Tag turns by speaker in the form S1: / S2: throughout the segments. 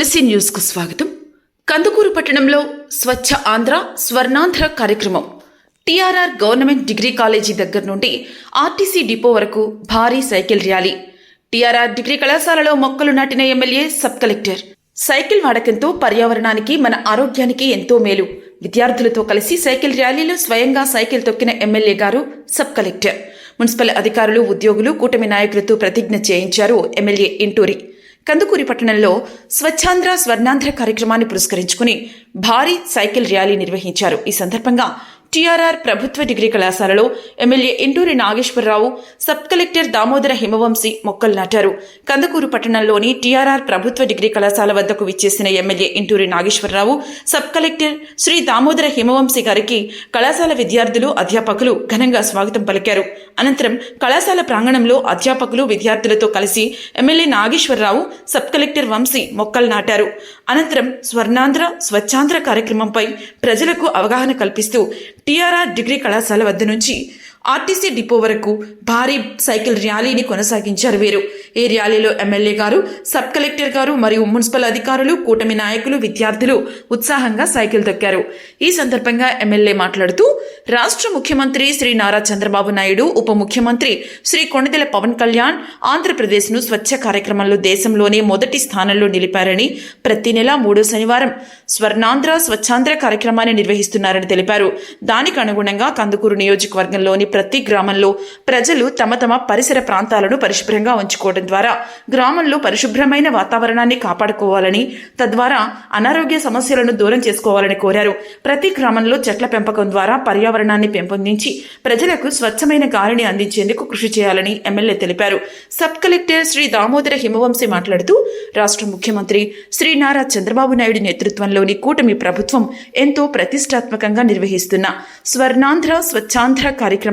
S1: తులసి న్యూస్కు స్వాగతం. కందుకూరు పట్టణంలో స్వచ్ఛ ఆంధ్ర స్వర్ణాంధ్ర కార్యక్రమం. టీఆర్ఆర్ గవర్నమెంట్ డిగ్రీ కాలేజీ దగ్గర నుండి ఆర్టీసీ డిపో వరకు భారీ సైకిల్ ర్యాలీ. టీఆర్ఆర్ డిగ్రీ కళాశాలలో మొక్కలు నాటిన ఎమ్మెల్యే సబ్ కలెక్టర్. సైకిల్ వాడకంతో పర్యావరణానికి మన ఆరోగ్యానికి ఎంతో మేలు. విద్యార్థులతో కలిసి సైకిల్ ర్యాలీలో స్వయంగా సైకిల్ తొక్కిన ఎమ్మెల్యే గారు సబ్ కలెక్టర్. మున్సిపల్ అధికారులు ఉద్యోగులు కూటమి నాయకులతో ప్రతిజ్ఞ చేయించారు ఎమ్మెల్యే ఇంటూరి. కందుకూరి పట్టణంలో స్వచ్ఛాంధ్ర స్వర్ణాంధ్ర కార్యక్రమాన్ని పురస్కరించుకుని భారీ సైకిల్ ర్యాలీ నిర్వహించారు. ఈ సందర్భంగా టీఆర్ఆర్ ప్రభుత్వ డిగ్రీ కళాశాలలో MLA Inturi Nageswararao sub collector Damodara Himavamshi మొక్కలు నాటారు. కందుకూరు పట్టణంలోని టీఆర్ఆర్ ప్రభుత్వ డిగ్రీ కళాశాల వద్దకు విచ్చేసిన MLA Inturi Nageswararao sub collector Shri Damodara Himavamshi గారికి కళాశాల విద్యార్థులు అధ్యాపకులు ఘనంగా స్వాగతం పలికారు. అనంతరం కళాశాల ప్రాంగణంలో అధ్యాపకులు విద్యార్థులతో కలిసి MLA Nageswararao sub collector Vamshi మొక్కలు నాటారు. అనంతరం స్వర్ణాంధ్ర స్వచ్ఛాంధ్ర కార్యక్రమంపై ప్రజలకు అవగాహన కల్పిస్తూ టీఆర్ఆర్ డిగ్రీ కళాశాల వద్ద నుంచి ఆర్టీసీ డిపో వరకు భారీ సైకిల్ ర్యాలీని కొనసాగించారు వీరు. ఈ ర్యాలీలో ఎమ్మెల్యే గారు సబ్ కలెక్టర్ గారు మరియు మున్సిపల్ అధికారులు కూటమి నాయకులు విద్యార్థులు ఉత్సాహంగా సైకిల్ తొక్కారు. ఈ సందర్భంగా ఎమ్మెల్యే మాట్లాడుతూ రాష్ట్ర ముఖ్యమంత్రి శ్రీ నారా చంద్రబాబు నాయుడు ఉప ముఖ్యమంత్రి శ్రీ కొణిదెల పవన్ కళ్యాణ్ ఆంధ్రప్రదేశ్ను స్వచ్ఛ కార్యక్రమంలో దేశంలోనే మొదటి స్థానంలో నిలిపారని ప్రతి నెల మూడో శనివారం స్వర్ణాంధ్ర స్వచ్ఛాంధ్ర కార్యక్రమాన్ని నిర్వహిస్తున్నారని తెలిపారు. దానికి అనుగుణంగా కందుకూరు నియోజకవర్గంలోని ప్రతి గ్రామంలో ప్రజలు తమ తమ పరిసర ప్రాంతాలను పరిశుభ్రంగా ఉంచుకోవడం ద్వారా గ్రామంలో పరిశుభ్రమైన వాతావరణాన్ని కాపాడుకోవాలని తద్వారా అనారోగ్య సమస్యలను దూరం చేసుకోవాలని కోరారు. ప్రతి గ్రామంలో చెట్ల పెంపకం ద్వారా పర్యావరణాన్ని పెంపొందించి ప్రజలకు స్వచ్ఛమైన గాలిని అందించేందుకు కృషి చేయాలని ఎమ్మెల్యే తెలిపారు. సబ్ కలెక్టర్ శ్రీ దామోదర హిమవంశి మాట్లాడుతూ రాష్ట్ర ముఖ్యమంత్రి శ్రీ నారా చంద్రబాబు నాయుడు నేతృత్వంలోని కూటమి ప్రభుత్వం ఎంతో ప్రతిష్టాత్మకంగా నిర్వహిస్తున్న స్వర్ణాంధ్ర స్వచ్ఛాంధ్ర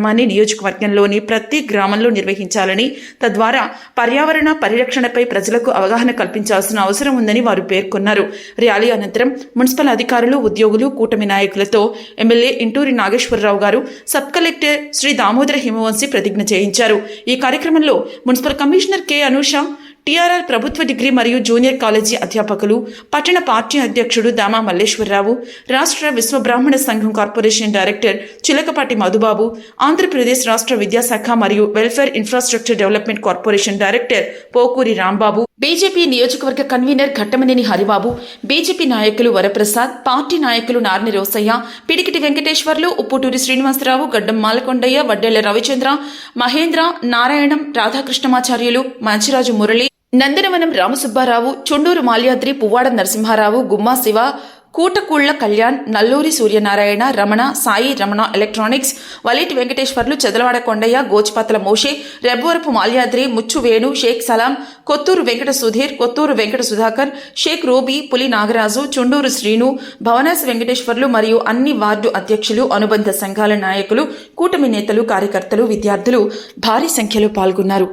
S1: కార్యక్రమాన్ని నియోజకవర్గంలోని ప్రతి గ్రామంలో నిర్వహించాలని తద్వారా పర్యావరణ పరిరక్షణపై ప్రజలకు అవగాహన కల్పించాల్సిన అవసరం ఉందని వారు పేర్కొన్నారు. ర్యాలీ అనంతరం మున్సిపల్ అధికారులు ఉద్యోగులు కూటమి నాయకులతో ఎమ్మెల్యే ఇంటూరి నాగేశ్వరరావు గారు సబ్ కలెక్టర్ శ్రీ దామోదర హిమవంశి ప్రతిజ్ఞ చేయించారు. ఈ కార్యక్రమంలో municipal commissioner K. Anusha TRR ప్రభుత్వ డిగ్రీ మరియు జూనియర్ కాలేజీ అధ్యాపకులు పట్టణ పార్టీ అధ్యక్షుడు దామా మల్లేశ్వరరావు రాష్ట్ర విశ్వబ్రాహ్మణ సంఘం కార్పొరేషన్ డైరెక్టర్ చిలకపాటి మధుబాబు ఆంధ్రప్రదేశ్ రాష్ట్ర విద్యాశాఖ మరియు welfare infrastructure development corporation director Pokuri Rambabu BJP నియోజకవర్గ కన్వీనర్ ఘట్టమనేని హరిబాబు బీజేపీ నాయకులు వరప్రసాద్ పార్టీ నాయకులు నార్ని రోసయ్య పిడికిటి వెంకటేశ్వర్లు ఉప్పుటూరి శ్రీనివాసరావు గడ్డం మాలకొండయ్య వడ్డెళ్ళ రవిచంద్ర మహేంద్ర నారాయణం రాధాకృష్ణమాచార్యులు మంచిరాజు మురళి నందనవనం రామసుబ్బారావు చుండూరు మాల్యాద్రి పువ్వాడ నరసింహారావు గుమ్మా శివ కూటకూళ్ళ కళ్యాణ్ నల్లూరి సూర్యనారాయణ రమణ సాయి రమణ ఎలక్ట్రానిక్స్ వలేటి వెంకటేశ్వర్లు చెదలవాడ కొండయ్య గోచిపాతల మోషే రెబ్బవరపు మాల్యాద్రి ముచ్చు వేణు షేక్ సలాం కొత్తూరు వెంకట సుధీర్ కొత్తూరు వెంకట సుధాకర్ షేక్ రోబీ పులి నాగరాజు చుండూరు శ్రీను భవనాసి వెంకటేశ్వర్లు మరియు అన్ని వార్డు అధ్యక్షులు అనుబంధ సంఘాల నాయకులు కూటమి నేతలు కార్యకర్తలు విద్యార్థులు భారీ సంఖ్యలో పాల్గొన్నారు.